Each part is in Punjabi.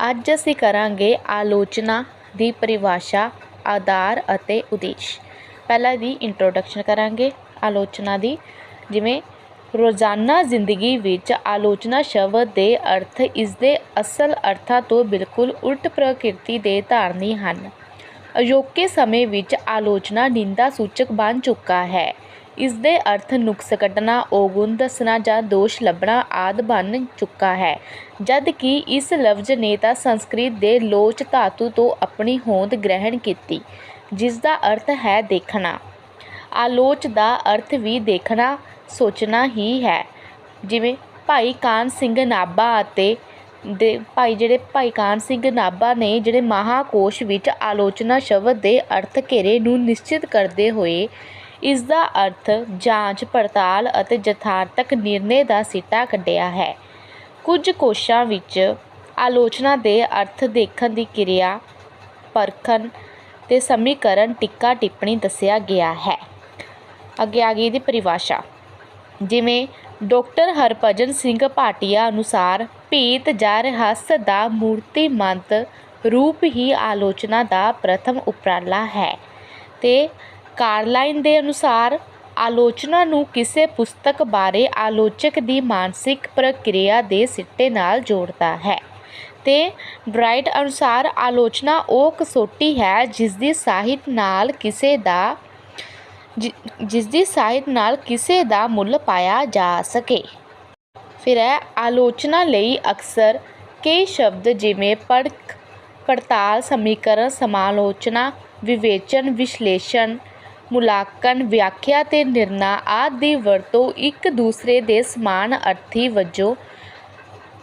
ਅੱਜ ਅਸੀਂ ਕਰਾਂਗੇ ਆਲੋਚਨਾ ਦੀ ਪਰਿਭਾਸ਼ਾ, ਆਧਾਰ ਅਤੇ ਉਦੇਸ਼। ਪਹਿਲਾਂ ਦੀ ਇੰਟਰੋਡਕਸ਼ਨ ਕਰਾਂਗੇ। ਆਲੋਚਨਾ ਦੀ, ਜਿਵੇਂ ਰੋਜ਼ਾਨਾ ਜ਼ਿੰਦਗੀ ਵਿੱਚ ਆਲੋਚਨਾ ਸ਼ਬਦ ਦੇ ਅਰਥ ਇਸ ਦੇ ਅਸਲ ਅਰਥਾਂ ਤੋਂ ਬਿਲਕੁਲ ਉਲਟ ਪ੍ਰਕਿਰਤੀ ਦੇ ਧਾਰਨੀ ਹਨ। ਅਜੋਕੇ ਸਮੇਂ ਵਿੱਚ ਆਲੋਚਨਾ ਨਿੰਦਾ ਸੂਚਕ ਬਣ ਚੁੱਕਾ ਹੈ। ਇਸ ਦੇ ਅਰਥ ਨੁਕਸ ਕੱਢਣਾ ਔਗੁਣ ਦੱਸਣਾ ਜਾਂ ਦੋਸ਼ ਲੱਭਣਾ ਆਦਿ ਬਣ ਚੁੱਕਾ ਹੈ। ਜਦ ਕਿ ਇਸ ਲਫ਼ਜ਼ ਨੇ ਤਾਂ ਸੰਸਕ੍ਰਿਤ ਦੇ ਲੋਚ ਧਾਤੂ ਤੋਂ ਆਪਣੀ ਹੋਂਦ ਗ੍ਰਹਿਣ ਕੀਤੀ, ਜਿਸ ਦਾ ਅਰਥ ਹੈ ਦੇਖਣਾ। ਆਲੋਚ ਦਾ ਅਰਥ ਵੀ ਦੇਖਣਾ, ਸੋਚਣਾ ਹੀ ਹੈ। ਜਿਵੇਂ ਭਾਈ ਕਾਨ ਸਿੰਘ ਨਾਭਾ ਅਤੇ ਦੇ ਭਾਈ ਜਿਹੜੇ ਭਾਈ ਕਾਨ ਸਿੰਘ ਨਾਭਾ ਨੇ ਜਿਹੜੇ ਮਹਾਕੋਸ਼ ਵਿੱਚ ਆਲੋਚਨਾ ਸ਼ਬਦ ਦੇ ਅਰਥ ਘੇਰੇ ਨੂੰ ਨਿਸ਼ਚਿਤ ਕਰਦੇ ਹੋਏ ਇਸ ਦਾ ਅਰਥ ਜਾਂਚ, ਪੜਤਾਲ ਅਤੇ ਯਥਾਰਥਕ ਨਿਰਣੇ ਦਾ ਸਿੱਟਾ ਕੱਢਿਆ ਹੈ। ਕੁਝ ਕੋਸ਼ਾਂ ਵਿੱਚ ਆਲੋਚਨਾ ਦੇ ਅਰਥ ਦੇਖਣ ਦੀ ਕਿਰਿਆ, ਪਰਖਣ ਅਤੇ ਸਮੀਕਰਨ ਟਿੱਕਾ ਟਿੱਪਣੀ ਦੱਸਿਆ ਗਿਆ ਹੈ। ਅੱਗੇ ਆ ਗਈ ਇਹਦੀ ਪਰਿਭਾਸ਼ਾ। ਜਿਵੇਂ ਡਾਕਟਰ ਹਰਭਜਨ ਸਿੰਘ ਭਾਟੀਆ ਅਨੁਸਾਰ ਭੇਤ ਜਾਂ ਰਹੱਸ ਦਾ ਮੂਰਤੀਮੰਤ ਰੂਪ ਹੀ ਆਲੋਚਨਾ ਦਾ ਪ੍ਰਥਮ ਉਪਰਾਲਾ ਹੈ ਤੇ ਕਾਰਲਾਈਨ ਦੇ ਅਨੁਸਾਰ ਆਲੋਚਨਾ ਨੂੰ ਕਿਸੇ ਪੁਸਤਕ ਬਾਰੇ ਆਲੋਚਕ ਦੀ ਮਾਨਸਿਕ ਪ੍ਰਕਿਰਿਆ ਦੇ ਸਿੱਟੇ ਨਾਲ ਜੋੜਦਾ ਹੈ। ਅਤੇ ਬ੍ਰਾਈਟ ਅਨੁਸਾਰ ਆਲੋਚਨਾ ਉਹ ਕਸੌਟੀ ਹੈ ਜਿਸ ਦੀ ਸਾਹਿਤ ਨਾਲ ਕਿਸੇ ਦਾ ਜਿ- ਜਿਸ ਦੀ ਸਾਹਿਤ ਨਾਲ ਕਿਸੇ ਦਾ ਮੁੱਲ ਪਾਇਆ ਜਾ ਸਕੇ। ਫਿਰ ਹੈ ਆਲੋਚਨਾ ਲਈ ਅਕਸਰ ਕਈ ਸ਼ਬਦ ਜਿਵੇਂ ਪੜਕ ਪੜਤਾਲ, ਸਮੀਕਰਨ, ਸਮਾਲੋਚਨਾ, ਵਿਵੇਚਨ, ਵਿਸ਼ਲੇਸ਼ਣ ਮੁਲਾਂਕਣ, ਵਿਆਖਿਆ ਅਤੇ ਨਿਰਣਾ ਆਦਿ ਦੀ ਵਰਤੋਂ ਇੱਕ ਦੂਸਰੇ ਦੇ ਸਮਾਨ ਅਰਥੀ ਵਜੋਂ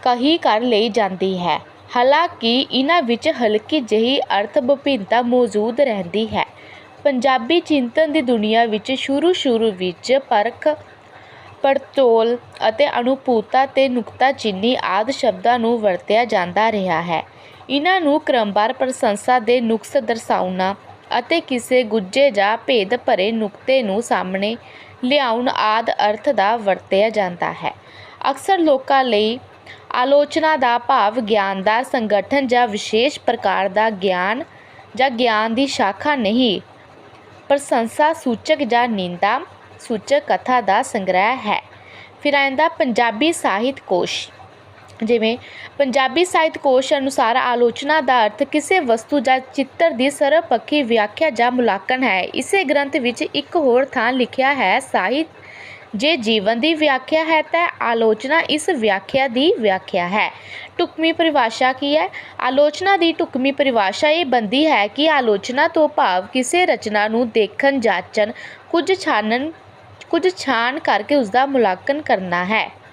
ਕਹੀ ਕਰ ਲਈ ਜਾਂਦੀ ਹੈ। ਹਾਲਾਂਕਿ ਇਹਨਾਂ ਵਿੱਚ ਹਲਕੀ ਜਿਹੀ ਅਰਥ ਵਿਭਿੰਨਤਾ ਮੌਜੂਦ ਰਹਿੰਦੀ ਹੈ। ਪੰਜਾਬੀ ਚਿੰਤਨ ਦੀ ਦੁਨੀਆ ਵਿੱਚ ਸ਼ੁਰੂ ਸ਼ੁਰੂ ਵਿੱਚ ਪਰਖ ਪੜਤੋਲ ਅਤੇ ਅਨੁਭੂਤਾ ਤੇ ਨੁਕਤਾਚੀਨੀ ਆਦਿ ਸ਼ਬਦਾਂ ਨੂੰ ਵਰਤਿਆ ਜਾਂਦਾ ਰਿਹਾ ਹੈ। ਇਹਨਾਂ ਨੂੰ ਕ੍ਰਮਵਾਰ ਪ੍ਰਸ਼ੰਸਾ ਦੇ ਨੁਕਸ ਦਰਸਾਉਣਾ ਅਤੇ ਕਿਸੇ ਗੁੱਝੇ ਜਾਂ ਭੇਦ ਭਰੇ ਨੁਕਤੇ ਨੂੰ ਸਾਹਮਣੇ ਲਿਆਉਣ ਆਦਿ ਅਰਥ ਦਾ ਵਰਤਿਆ ਜਾਂਦਾ ਹੈ। ਅਕਸਰ ਲੋਕਾਂ ਲਈ ਆਲੋਚਨਾ ਦਾ ਭਾਵ ਗਿਆਨ ਦਾ ਸੰਗਠਨ ਜਾਂ ਵਿਸ਼ੇਸ਼ ਪ੍ਰਕਾਰ ਦਾ ਗਿਆਨ ਜਾਂ ਗਿਆਨ ਦੀ ਸ਼ਾਖਾ ਨਹੀਂ, ਪ੍ਰਸ਼ੰਸਾ ਸੂਚਕ ਜਾਂ ਨਿੰਦਾ ਸੂਚਕ ਕਥਾ ਦਾ ਸੰਗ੍ਰਹਿ ਹੈ। ਫਿਰ ਪੰਜਾਬੀ ਸਾਹਿਤ ਕੋਸ਼ ਜਿਵੇਂ ਪੰਜਾਬੀ ਸਾਹਿਤ ਕੋਸ਼ ਅਨੁਸਾਰ ਆਲੋਚਨਾ ਦਾ ਅਰਥ ਕਿਸੇ ਵਸਤੂ ਜਾਂ ਚਿੱਤਰ ਦੀ ਸਰਵਪੱਖੀ ਵਿਆਖਿਆ ਜਾਂ ਮੁਲਾਂਕਣ ਹੈ। ਇਸੇ ਗ੍ਰੰਥ ਵਿੱਚ ਇੱਕ ਹੋਰ ਥਾਂ ਲਿਖਿਆ ਹੈ, ਸਾਹਿਤ ਜੇ ਜੀਵਨ ਦੀ ਵਿਆਖਿਆ ਹੈ ਤਾਂ ਆਲੋਚਨਾ ਇਸ ਵਿਆਖਿਆ ਦੀ ਵਿਆਖਿਆ ਹੈ। ਟੁਕਮੀ ਪਰਿਭਾਸ਼ਾ ਕੀ ਹੈ? ਆਲੋਚਨਾ ਦੀ ਟੁਕਮੀ ਪਰਿਭਾਸ਼ਾ ਇਹ ਬੰਦੀ ਹੈ ਕਿ ਆਲੋਚਨਾ ਤੋਂ ਭਾਵ ਕਿਸੇ ਰਚਨਾ ਨੂੰ ਦੇਖਣ, ਜਾਂਚਣ, ਕੁਝ ਛਾਨਣ, ਕੁਝ ਛਾਣ ਕਰਕੇ ਉਸ ਦਾ ਮੁਲਾਂਕਣ ਕਰਨਾ ਹੈ।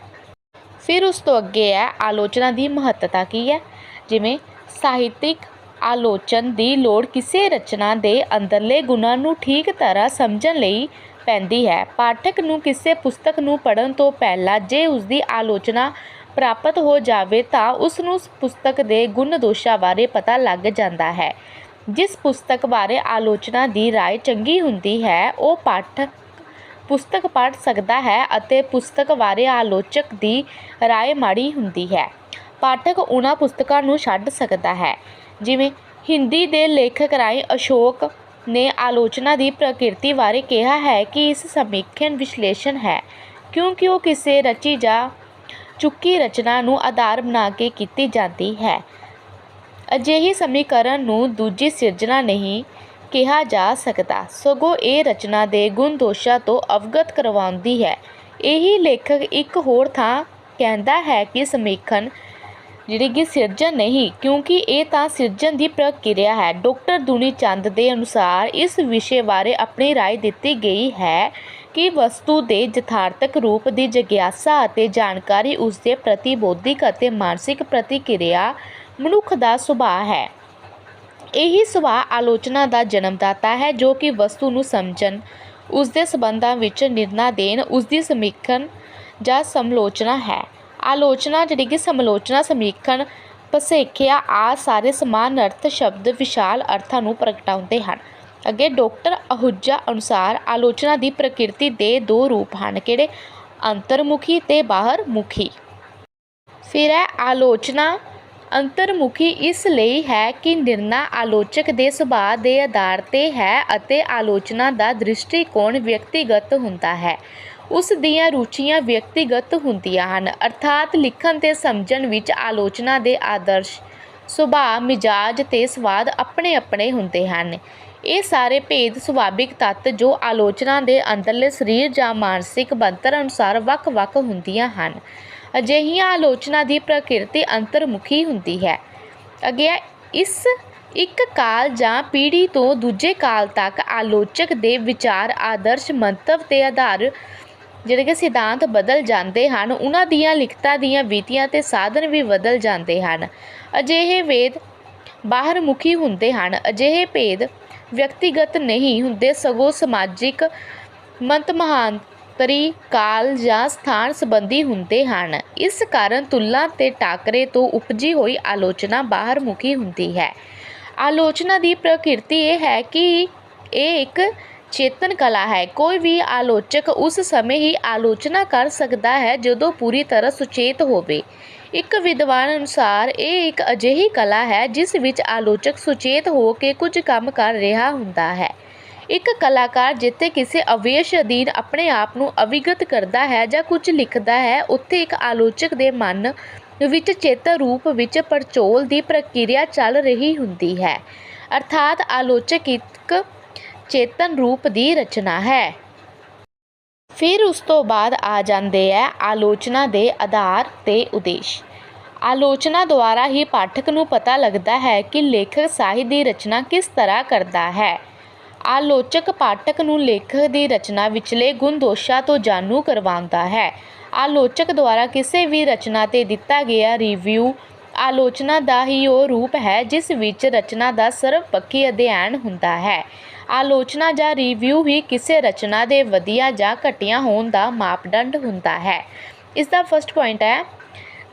ਫਿਰ ਉਸ ਤੋਂ ਅੱਗੇ ਹੈ ਆਲੋਚਨਾ ਦੀ ਮਹੱਤਤਾ ਕੀ ਹੈ ਜਿਵੇਂ ਸਾਹਿਤਿਕ ਆਲੋਚਨ ਦੀ ਲੋੜ ਕਿਸੇ ਰਚਨਾ ਦੇ ਅੰਦਰਲੇ ਗੁਣਾਂ ਨੂੰ ਠੀਕ ਤਰ੍ਹਾਂ ਸਮਝਣ ਲਈ ਪੈਂਦੀ ਹੈ ਪਾਠਕ ਨੂੰ ਕਿਸੇ ਪੁਸਤਕ ਨੂੰ ਪੜ੍ਹਨ ਤੋਂ ਪਹਿਲਾਂ ਜੇ ਉਸ ਦੀ ਆਲੋਚਨਾ ਪ੍ਰਾਪਤ ਹੋ ਜਾਵੇ ਤਾਂ ਉਸ ਨੂੰ ਉਸ ਪੁਸਤਕ ਦੇ ਗੁਣ ਦੋਸ਼ਾਂ ਬਾਰੇ ਪਤਾ ਲੱਗ ਜਾਂਦਾ ਹੈ ਜਿਸ ਪੁਸਤਕ ਬਾਰੇ ਆਲੋਚਨਾ ਦੀ رائے ਚੰਗੀ ਹੁੰਦੀ ਹੈ ਉਹ ਪਾਠਕ ਪੁਸਤਕ ਪੜ੍ਹ ਸਕਦਾ ਹੈ ਅਤੇ ਪੁਸਤਕ ਬਾਰੇ ਆਲੋਚਕ ਦੀ ਰਾਏ ਮਾੜੀ ਹੁੰਦੀ ਹੈ। ਪਾਠਕ ਉਹਨਾਂ ਪੁਸਤਕਾਂ ਨੂੰ ਛੱਡ ਸਕਦਾ ਹੈ। ਜਿਵੇਂ, ਹਿੰਦੀ ਦੇ ਲੇਖਕ ਰਾਏ ਅਸ਼ੋਕ ਨੇ ਆਲੋਚਨਾ ਦੀ ਪ੍ਰਕਿਰਤੀ ਬਾਰੇ ਕਿਹਾ ਹੈ ਕਿ ਇਸ ਸਮੀਖਣ ਵਿਸ਼ਲੇਸ਼ਣ ਹੈ, ਕਿਉਂਕਿ ਉਹ ਕਿਸੇ ਰਚੀ ਜਾਂ ਚੁੱਕੀ ਰਚਨਾ ਨੂੰ ਆਧਾਰ ਬਣਾ ਕੇ ਕੀਤੀ ਜਾਂਦੀ ਹੈ। ਅਜਿਹੀ ਸਮੀਕਰਨ ਨੂੰ ਦੂਜੀ ਸਿਰਜਣਾ ਨਹੀਂ ਕਿਹਾ ਜਾ ਸਕਦਾ ਸਗੋਂ ਇਹ ਰਚਨਾ ਦੇ ਗੁਣ ਦੋਸ਼ਾਂ ਤੋਂ ਅਵਗਤ ਕਰਵਾਉਂਦੀ ਹੈ ਇਹੀ ਲੇਖਕ ਇੱਕ ਹੋਰ ਥਾਂ ਕਹਿੰਦਾ ਹੈ ਕਿ ਸਮੀਖਣ ਜਿਹੜੀ ਕਿ ਸਿਰਜਣ ਨਹੀਂ ਕਿਉਂਕਿ ਇਹ ਤਾਂ ਸਿਰਜਣ ਦੀ ਪ੍ਰਕਿਰਿਆ ਹੈ ਡਾਕਟਰ ਦੁਨੀ ਚੰਦ ਦੇ ਅਨੁਸਾਰ ਇਸ ਵਿਸ਼ੇ ਬਾਰੇ ਆਪਣੀ رائے ਦਿੱਤੀ ਗਈ ਹੈ ਕਿ ਵਸਤੂ ਦੇ ਯਥਾਰਥਕ ਰੂਪ ਦੀ ਜਿਗਿਆਸਾ ਅਤੇ ਜਾਣਕਾਰੀ ਉਸ ਦੇ ਪ੍ਰਤੀ ਬੌਧਿਕ ਅਤੇ ਮਾਨਸਿਕ ਪ੍ਰਤੀਕਿਰਿਆ ਮਨੁੱਖ ਦਾ ਸੁਭਾਅ ਹੈ ਇਹੀ ਸੁਭਾਅ ਆਲੋਚਨਾ ਦਾ ਜਨਮਦਾਤਾ ਹੈ ਜੋ ਕਿ ਵਸਤੂ ਨੂੰ ਸਮਝਣ ਉਸ ਦੇ ਸਬੰਧਾਂ ਵਿੱਚ ਨਿਰਣਾ ਦੇਣ ਉਸ ਦੀ ਸਮੀਖਣ ਜਾਂ ਸਮਲੋਚਨਾ ਹੈ। ਆਲੋਚਨਾ ਜਿਹੜੀ ਕਿ ਸਮਲੋਚਨਾ, ਸਮੀਖਣ, ਪਸੇਖਿਆ ਆ ਸਾਰੇ ਸਮਾਨ ਅਰਥ, ਸ਼ਬਦ, ਵਿਸ਼ਾਲ ਅਰਥਾਂ ਨੂੰ ਪ੍ਰਗਟਾਉਂਦੇ ਹਨ। ਅੱਗੇ ਡਾਕਟਰ ਅਹੁਜਾ ਅਨੁਸਾਰ ਆਲੋਚਨਾ ਦੀ ਪ੍ਰਕਿਰਤੀ ਦੇ ਦੋ ਰੂਪ ਹਨ, ਕਿਹੜੇ? ਅੰਤਰਮੁਖੀ ਤੇ ਬਾਹਰਮੁਖੀ। ਫਿਰ ਹੈ ਆਲੋਚਨਾ ਅੰਤਰਮੁਖੀ ਇਸ ਲਈ ਹੈ ਕਿ ਨਿਰਣਾ ਆਲੋਚਕ ਦੇ ਸੁਭਾਅ ਦੇ ਆਧਾਰ ਤੇ ਹੈ ਅਤੇ ਆਲੋਚਨਾ ਦਾ ਦ੍ਰਿਸ਼ਟੀਕੋਣ ਵਿਅਕਤੀਗਤ ਹੁੰਦਾ ਹੈ। ਉਸ ਦੀਆਂ ਰੁਚੀਆਂ ਵਿਅਕਤੀਗਤ ਹੁੰਦੀਆਂ ਹਨ। ਅਰਥਾਤ ਲਿਖਣ ਤੇ ਸਮਝਣ ਵਿੱਚ ਆਲੋਚਨਾ ਦੇ ਆਦਰਸ਼ ਸੁਭਾਅ, ਮਿਜਾਜ ਤੇ ਸਵਾਦ ਆਪਣੇ ਆਪਣੇ ਹੁੰਦੇ ਹਨ। ਇਹ ਸਾਰੇ ਭੇਦ ਸੁਭਾਵਿਕ ਤੱਤ ਜੋ ਆਲੋਚਨਾ ਦੇ ਅੰਦਰਲੇ ਸਰੀਰ ਜਾਂ ਮਾਨਸਿਕ ਬਣਤਰ ਅਨੁਸਾਰ ਵੱਖ-ਵੱਖ ਹੁੰਦੀਆਂ ਹਨ। ਅਜਿਹੀਆਂ ਆਲੋਚਨਾ ਦੀ ਪ੍ਰਕਿਰਤੀ ਅੰਤਰਮੁਖੀ ਹੁੰਦੀ ਹੈ। ਅੱਗੇ ਇਸ ਇੱਕ ਕਾਲ ਜਾਂ ਪੀੜ੍ਹੀ ਤੋਂ ਦੂਜੇ ਕਾਲ ਤੱਕ ਆਲੋਚਕ ਦੇ ਵਿਚਾਰ, ਆਦਰਸ਼ ਮੰਤਵ ਤੇ ਆਧਾਰ ਜਿਹੜੇ ਕਿ ਸਿਧਾਂਤ ਬਦਲ ਜਾਂਦੇ ਹਨ, ਉਹਨਾਂ ਦੀਆਂ ਲਿਖਤਾਂ ਦੀਆਂ ਵਿਧੀਆਂ ਤੇ ਸਾਧਨ ਵੀ ਬਦਲ ਜਾਂਦੇ ਹਨ। ਅਜਿਹੇ ਵੇਦ ਬਾਹਰਮੁਖੀ ਹੁੰਦੇ ਹਨ। ਅਜਿਹੇ ਭੇਦ ਵਿਅਕਤੀਗਤ ਨਹੀਂ ਹੁੰਦੇ, ਸਗੋਂ ਸਮਾਜਿਕ ਮੰਤ ਮਹਾਨ ਮਹਾਂਤਰੀ ਕਾਲ ਜਾਂ ਸਥਾਨ ਸੰਬੰਧੀ ਹੁੰਦੇ ਹਨ। ਇਸ ਕਾਰਨ ਤੁਲਨਾ ਤੇ ਟਾਕਰੇ ਤੋਂ ਉਪਜੀ ਹੋਈ ਆਲੋਚਨਾ ਬਾਹਰਮੁਖੀ ਹੁੰਦੀ ਹੈ। ਆਲੋਚਨਾ ਦੀ ਪ੍ਰਕਿਰਤੀ ਇਹ ਹੈ ਕਿ ਇਹ ਇੱਕ ਚੇਤਨ ਕਲਾ ਹੈ। ਕੋਈ ਵੀ ਆਲੋਚਕ ਉਸ ਸਮੇਂ ਹੀ ਆਲੋਚਨਾ ਕਰ ਸਕਦਾ ਹੈ ਜਦੋਂ ਪੂਰੀ ਤਰ੍ਹਾਂ ਸੁਚੇਤ ਹੋਵੇ। ਇੱਕ ਵਿਦਵਾਨ ਅਨੁਸਾਰ ਇਹ ਇੱਕ ਅਜਿਹੀ ਕਲਾ ਹੈ ਜਿਸ ਵਿੱਚ ਆਲੋਚਕ ਸੁਚੇਤ ਹੋ ਕੇ ਕੁਝ ਕੰਮ ਕਰ ਰਿਹਾ ਹੁੰਦਾ ਹੈ। ਇੱਕ ਕਲਾਕਾਰ ਜਿੱਥੇ ਕਿਸੇ ਅਵੇਸ਼ ਅਧੀਨ ਆਪਣੇ ਆਪ ਨੂੰ ਅਵਿਗਤ ਕਰਦਾ ਹੈ ਜਾਂ ਕੁਝ ਲਿਖਦਾ ਹੈ, ਉੱਥੇ ਇੱਕ ਆਲੋਚਕ ਦੇ ਮਨ ਵਿੱਚ ਚੇਤਨ ਰੂਪ ਵਿੱਚ ਪੜਚੋਲ ਦੀ ਪ੍ਰਕਿਰਿਆ ਚੱਲ ਰਹੀ ਹੁੰਦੀ ਹੈ। ਅਰਥਾਤ ਆਲੋਚਕ ਇੱਕ ਚੇਤਨ ਰੂਪ ਦੀ ਰਚਨਾ ਹੈ। ਫਿਰ ਉਸ ਤੋਂ ਬਾਅਦ ਆ ਜਾਂਦੇ ਹੈ ਆਲੋਚਨਾ ਦੇ ਆਧਾਰ ਤੇ ਉਦੇਸ਼। ਆਲੋਚਨਾ ਦੁਆਰਾ ਹੀ ਪਾਠਕ ਨੂੰ ਪਤਾ ਲੱਗਦਾ ਹੈ ਕਿ ਲੇਖਕ ਸਾਹਿਤ ਦੀ ਰਚਨਾ ਕਿਸ ਤਰ੍ਹਾਂ ਕਰਦਾ ਹੈ। ਆਲੋਚਕ ਪਾਠਕ ਨੂੰ ਲੇਖਕ ਦੀ ਰਚਨਾ ਵਿਚਲੇ ਗੁਣਦੋਸ਼ਾਂ ਤੋਂ ਜਾਣੂ ਕਰਵਾਉਂਦਾ ਹੈ। ਆਲੋਚਕ ਦੁਆਰਾ ਕਿਸੇ ਵੀ ਰਚਨਾ ਤੇ ਦਿੱਤਾ ਗਿਆ ਰਿਵਿਊ ਆਲੋਚਨਾ ਦਾ ਹੀ ਉਹ ਰੂਪ ਹੈ ਜਿਸ ਵਿੱਚ ਰਚਨਾ ਦਾ ਸਰਵਪੱਖੀ ਅਧਿਐਨ ਹੁੰਦਾ ਹੈ। ਆਲੋਚਨਾ ਜਾਂ ਰਿਵਿਊ ਹੀ ਕਿਸੇ ਰਚਨਾ ਦੇ ਵਧੀਆ ਜਾਂ ਘਟੀਆ ਹੋਣ ਦਾ ਮਾਪਦੰਡ ਹੁੰਦਾ ਹੈ। ਇਸ ਦਾ ਫਰਸਟ ਪੁਆਇੰਟ ਹੈ,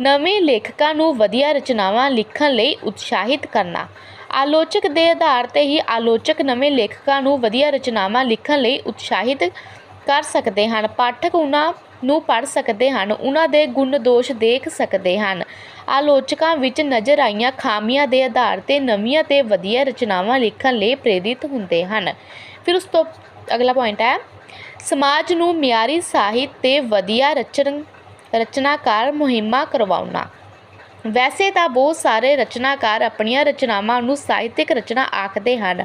ਨਵੇਂ ਲੇਖਕਾਂ ਨੂੰ ਵਧੀਆ ਰਚਨਾਵਾਂ ਲਿਖਣ ਲਈ ਉਤਸ਼ਾਹਿਤ ਕਰਨਾ। ਆਲੋਚਕ ਦੇ ਆਧਾਰ ਤੇ ਹੀ ਆਲੋਚਕ ਨਵੇਂ ਲੇਖਕਾਂ ਨੂੰ ਵਧੀਆ ਰਚਨਾਵਾਂ ਲਿਖਣ ਲਈ ਉਤਸ਼ਾਹਿਤ ਕਰ ਸਕਦੇ ਹਨ। ਪਾਠਕ ਉਹਨਾਂ ਨੂੰ ਪੜ੍ਹ ਸਕਦੇ ਹਨ, ਉਹਨਾਂ ਦੇ ਗੁਣ ਦੋਸ਼ ਦੇਖ ਸਕਦੇ ਹਨ। ਆਲੋਚਕਾਂ ਵਿੱਚ ਨਜ਼ਰ ਆਈਆਂ ਖਾਮੀਆਂ ਦੇ ਆਧਾਰ ਤੇ ਨਵੀਆਂ ਤੇ ਵਧੀਆ ਰਚਨਾਵਾਂ ਲਿਖਣ ਲਈ ਪ੍ਰੇਰਿਤ ਹੁੰਦੇ ਹਨ। ਫਿਰ ਉਸ ਤੋਂ ਅਗਲਾ ਪੁਆਇੰਟ ਹੈ, ਸਮਾਜ ਨੂੰ ਮਿਆਰੀ ਸਾਹਿਤ ਤੇ ਵਧੀਆ ਰਚਨ ਰਚਨਾਕਾਰ ਮੁਹਿੰਮਾਂ ਕਰਵਾਉਣਾ। ਵੈਸੇ ਤਾਂ ਬਹੁਤ ਸਾਰੇ ਰਚਨਾਕਾਰ ਆਪਣੀਆਂ ਰਚਨਾਵਾਂ ਨੂੰ ਸਾਹਿਤਿਕ ਰਚਨਾ ਆਖਦੇ ਹਨ,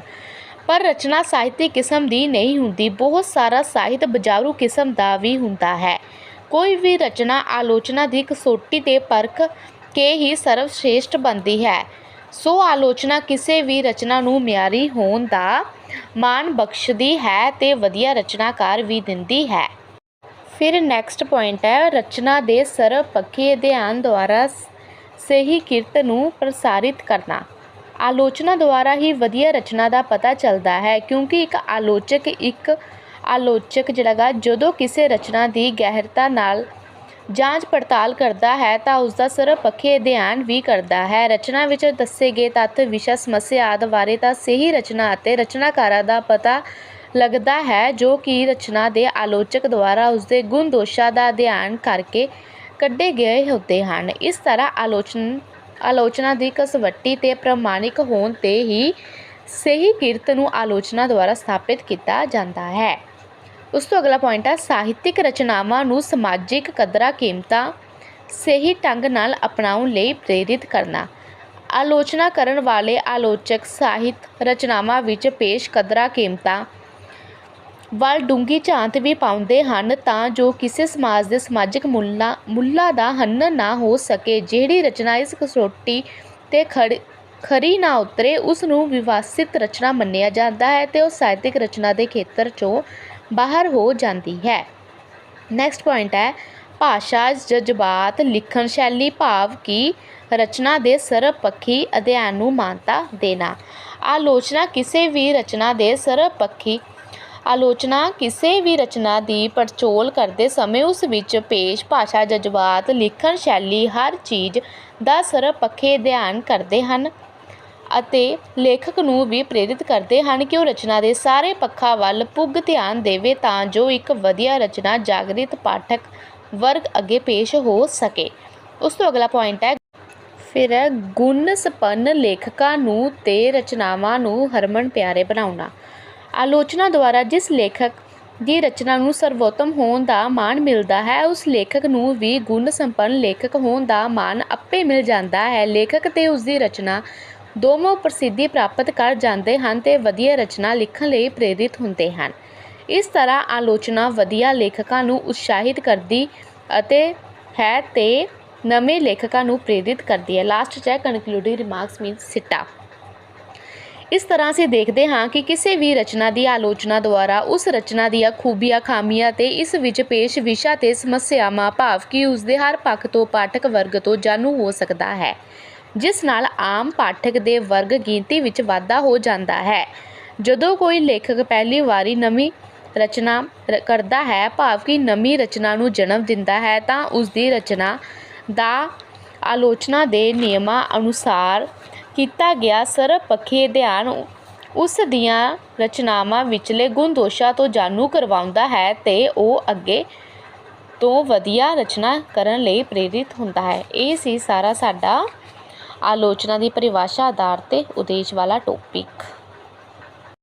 ਪਰ ਰਚਨਾ ਸਾਹਿਤਿਕ ਕਿਸਮ ਦੀ ਨਹੀਂ ਹੁੰਦੀ। ਬਹੁਤ ਸਾਰਾ ਸਾਹਿਤ ਬਜ਼ਾਰੂ ਕਿਸਮ ਦਾ ਵੀ ਹੁੰਦਾ ਹੈ। ਕੋਈ ਵੀ ਰਚਨਾ ਆਲੋਚਨਾ ਦੀ ਕਸੋਟੀ ਤੇ ਪਰਖ ਕੇ ਹੀ ਸਰਵਸ਼੍ਰੇਸ਼ਟ ਬਣਦੀ ਹੈ। ਸੋ ਆਲੋਚਨਾ ਕਿਸੇ ਵੀ ਰਚਨਾ ਨੂੰ ਮਿਆਰੀ ਹੋਣ ਦਾ ਮਾਣ ਬਖਸ਼ਦੀ ਹੈ ਤੇ ਵਧੀਆ ਰਚਨਾਕਾਰ ਵੀ ਦਿੰਦੀ ਹੈ। ਫਿਰ ਨੈਕਸਟ ਪੁਆਇੰਟ ਹੈ, ਰਚਨਾ ਦੇ ਸਰਵਪੱਖੀ ਅਧਿਐਨ ਦੁਆਰਾ ਸ- ਸਹੀ ਕਿਰਤ ਨੂੰ ਪ੍ਰਸਾਰਿਤ ਕਰਨਾ। ਆਲੋਚਨਾ ਦੁਆਰਾ ਹੀ ਵਧੀਆ ਰਚਨਾ ਦਾ ਪਤਾ ਚੱਲਦਾ ਹੈ, ਕਿਉਂਕਿ ਇੱਕ ਆਲੋਚਕ ਇੱਕ ਆਲੋਚਕ ਜਿਹੜਾ ਗਾ ਜਦੋਂ ਕਿਸੇ ਰਚਨਾ ਦੀ ਗਹਿਰਤਾ ਨਾਲ ਜਾਂਚ ਪੜਤਾਲ ਕਰਦਾ ਹੈ, ਤਾਂ ਉਸ ਦਾ ਸਰਵਪੱਖੀ ਅਧਿਐਨ ਵੀ ਕਰਦਾ ਹੈ। ਰਚਨਾ ਵਿੱਚ ਦੱਸੇ ਗਏ ਤੱਥ, ਵਿਸ਼ਾ, ਸਮੱਸਿਆ ਆਦਿ ਬਾਰੇ ਤਾਂ ਸਹੀ ਰਚਨਾ ਅਤੇ ਰਚਨਾਕਾਰਾਂ ਦਾ ਪਤਾ ਲੱਗਦਾ ਹੈ, ਜੋ ਕਿ ਰਚਨਾ ਦੇ ਆਲੋਚਕ ਦੁਆਰਾ ਉਸਦੇ ਗੁਣ ਦੋਸ਼ਾਂ ਦਾ ਅਧਿਐਨ ਕਰਕੇ ਕੱਢੇ ਗਏ ਹੁੰਦੇ ਹਨ। ਇਸ ਤਰ੍ਹਾਂ ਆਲੋਚਨ, ਆਲੋਚਨਾ ਦੀ ਕਸਵੱਟੀ ਤੇ ਪ੍ਰਮਾਣਿਕ ਹੋਣ ਤੇ ਹੀ ਸਹੀ ਕਿਰਤ ਨੂੰ ਆਲੋਚਨਾ ਦੁਆਰਾ ਸਥਾਪਿਤ ਕੀਤਾ ਜਾਂਦਾ ਹੈ। ਉਸ ਤੋਂ ਅਗਲਾ ਪੁਆਇੰਟ ਹੈ ਸਾਹਿਤਿਕ ਰਚਨਾਵਾਂ ਨੂੰ ਸਮਾਜਿਕ ਕਦਰਾਂ, ਕੀਮਤਾਂ ਸਹੀ ਢੰਗ ਨਾਲ ਅਪਣਾਉਣ ਲਈ ਪ੍ਰੇਰਿਤ ਕਰਨਾ। ਆਲੋਚਨਾ ਕਰਨ ਵਾਲੇ ਆਲੋਚਕ ਸਾਹਿਤ ਰਚਨਾਵਾਂ ਵਿੱਚ ਪੇਸ਼ ਕਦਰਾਂ, ਕੀਮਤਾਂ ਵੱਲ ਡੂੰਘੀ ਝਾਂਤ ਵੀ ਪਾਉਂਦੇ ਹਨ ਤਾਂ ਜੋ ਕਿਸੇ ਸਮਾਜ ਦੇ ਸਮਾਜਿਕ ਮੁੱਲਾਂ ਮੁੱਲਾਂ ਦਾ ਹਨਨ ਨਾ ਹੋ ਸਕੇ। ਜਿਹੜੀ ਰਚਨਾ ਇਸ ਕਸੌਟੀ ਤੇ ਖੜ- ਖਰੀ ਨਾ ਉਤਰੇ, ਉਸ ਨੂੰ ਵਿਵਾਸਿਤ ਰਚਨਾ ਮੰਨਿਆ ਜਾਂਦਾ ਹੈ ਤੇ ਉਹ ਸਾਹਿਤਿਕ ਰਚਨਾ ਦੇ ਖੇਤਰ 'ਚੋਂ ਬਾਹਰ ਹੋ ਜਾਂਦੀ ਹੈ। ਨੈਕਸਟ ਪੁਆਇੰਟ ਹੈ, ਭਾਸ਼ਾ, ਜਜ਼ਬਾਤ, ਲਿਖਣ ਸ਼ੈਲੀ, ਭਾਵ ਕਿ ਰਚਨਾ ਦੇ ਸਰਵਪੱਖੀ ਅਧਿਐਨ ਨੂੰ ਮਾਨਤਾ ਦੇਣਾ। ਆਲੋਚਨਾ ਕਿਸੇ ਵੀ ਰਚਨਾ ਦੇ ਸਰਵਪੱਖੀ ਆਲੋਚਨਾ ਕਿਸੇ ਵੀ ਰਚਨਾ ਦੀ ਪੜਚੋਲ ਕਰਦੇ ਸਮੇਂ ਉਸ ਵਿੱਚ ਪੇਸ਼ ਭਾਸ਼ਾ, ਜਜ਼ਬਾਤ, ਲਿਖਣ ਸ਼ੈਲੀ, ਹਰ ਚੀਜ਼ ਦਾ ਸਰਵਪੱਖੀ ਧਿਆਨ ਕਰਦੇ ਹਨ ਅਤੇ ਲੇਖਕ ਨੂੰ ਵੀ ਪ੍ਰੇਰਿਤ ਕਰਦੇ ਹਨ ਕਿ ਉਹ ਰਚਨਾ ਦੇ ਸਾਰੇ ਪੱਖਾਂ ਵੱਲ ਪੁੱਗ ਧਿਆਨ ਦੇਵੇ ਤਾਂ ਜੋ ਇੱਕ ਵਧੀਆ ਰਚਨਾ ਜਾਗਰਿਤ ਪਾਠਕ ਵਰਗ ਅੱਗੇ ਪੇਸ਼ ਹੋ ਸਕੇ। ਉਸ ਤੋਂ ਅਗਲਾ ਪੁਆਇੰਟ ਹੈ, ਫਿਰ ਹੈ ਗੁਣ ਸੰਪੰਨ ਲੇਖਕਾਂ ਨੂੰ ਤੇ ਰਚਨਾਵਾਂ ਨੂੰ ਹਰਮਨ ਪਿਆਰੇ ਬਣਾਉਣਾ। ਆਲੋਚਨਾ ਦੁਆਰਾ ਜਿਸ ਲੇਖਕ ਦੀ ਰਚਨਾ ਨੂੰ ਸਰਵੋਤਮ ਹੋਣ ਦਾ ਮਾਣ ਮਿਲਦਾ ਹੈ, ਉਸ ਲੇਖਕ ਨੂੰ ਵੀ ਗੁਣ ਸੰਪੰਨ ਲੇਖਕ ਹੋਣ ਦਾ ਮਾਣ ਆਪੇ ਮਿਲ ਜਾਂਦਾ ਹੈ। ਲੇਖਕ ਤੇ ਉਸ ਦੀ ਰਚਨਾ ਦੋਵੇਂ ਪ੍ਰਸਿੱਧੀ ਪ੍ਰਾਪਤ ਕਰ ਜਾਂਦੇ ਹਨ ਤੇ ਵਧੀਆ ਰਚਨਾ ਲਿਖਣ ਲਈ ਪ੍ਰੇਰਿਤ ਹੁੰਦੇ ਹਨ। ਇਸ ਤਰ੍ਹਾਂ ਆਲੋਚਨਾ ਵਧੀਆ ਲੇਖਕਾਂ ਨੂੰ ਉਤਸ਼ਾਹਿਤ ਕਰਦੀ ਅਤੇ ਹੈ ਤੇ ਨਵੇਂ ਲੇਖਕਾਂ ਨੂੰ ਪ੍ਰੇਰਿਤ ਕਰਦੀ ਹੈ। ਲਾਸਟ 'ਚ ਹੈ ਕਨਕਲੂਡਿੰਗ ਰਿਮਾਰਕਸ ਮੀਨਸ ਸਿੱਟਾ। ਇਸ ਤਰ੍ਹਾਂ ਅਸੀਂ ਦੇਖਦੇ ਹਾਂ ਕਿ ਕਿਸੇ ਵੀ ਰਚਨਾ ਦੀ ਆਲੋਚਨਾ ਦੁਆਰਾ ਉਸ ਰਚਨਾ ਦੀਆਂ ਖੂਬੀਆਂ, ਖਾਮੀਆਂ ਤੇ ਇਸ ਵਿੱਚ ਪੇਸ਼ ਵਿਸ਼ਾ ਤੇ ਸਮੱਸਿਆਵਾਂ, ਭਾਵ ਕਿ ਉਸ ਦੇ ਹਰ ਪੱਖ ਤੋਂ ਪਾਠਕ ਵਰਗ ਤੋਂ ਜਾਣੂ ਹੋ ਸਕਦਾ ਹੈ, ਜਿਸ ਨਾਲ ਆਮ ਪਾਠਕ ਦੇ ਵਰਗ ਗਿਣਤੀ ਵਿੱਚ ਵਾਧਾ ਹੋ ਜਾਂਦਾ ਹੈ। ਜਦੋਂ ਕੋਈ ਲੇਖਕ ਪਹਿਲੀ ਵਾਰੀ ਨਵੀਂ ਰਚਨਾ ਕਰਦਾ ਹੈ, ਭਾਵ ਕਿ ਨਵੀਂ ਰਚਨਾ ਨੂੰ ਜਨਮ ਦਿੰਦਾ ਹੈ, ਤਾਂ ਉਸ ਦੀ ਰਚਨਾ ਦਾ ਆਲੋਚਨਾ ਦੇ ਨਿਯਮਾਂ ਅਨੁਸਾਰ ਕੀਤਾ ਗਿਆ ਸਰਬਪੱਖੀ ਅਧਿਐਨ। ਉਸ ਦੀਆਂ ਰਚਨਾਵਾਂ ਵਿਚਲੇ ਗੁਣ ਦੋਸ਼ਾਂ ਤੋਂ ਜਾਣੂ ਕਰਵਾਉਂਦਾ ਹੈ ਤੇ ਉਹ ਅੱਗੇ ਤੋਂ ਵਧੀਆ ਰਚਨਾ ਕਰਨ ਲਈ ਪ੍ਰੇਰਿਤ ਹੁੰਦਾ ਹੈ। ਇਹ ਸੀ ਸਾਰਾ ਸਾਡਾ ਆਲੋਚਨਾ ਦੀ ਪਰਿਭਾਸ਼ਾ ਆਧਾਰ ਤੇ ਉਦੇਸ਼ ਵਾਲਾ ਟੌਪਿਕ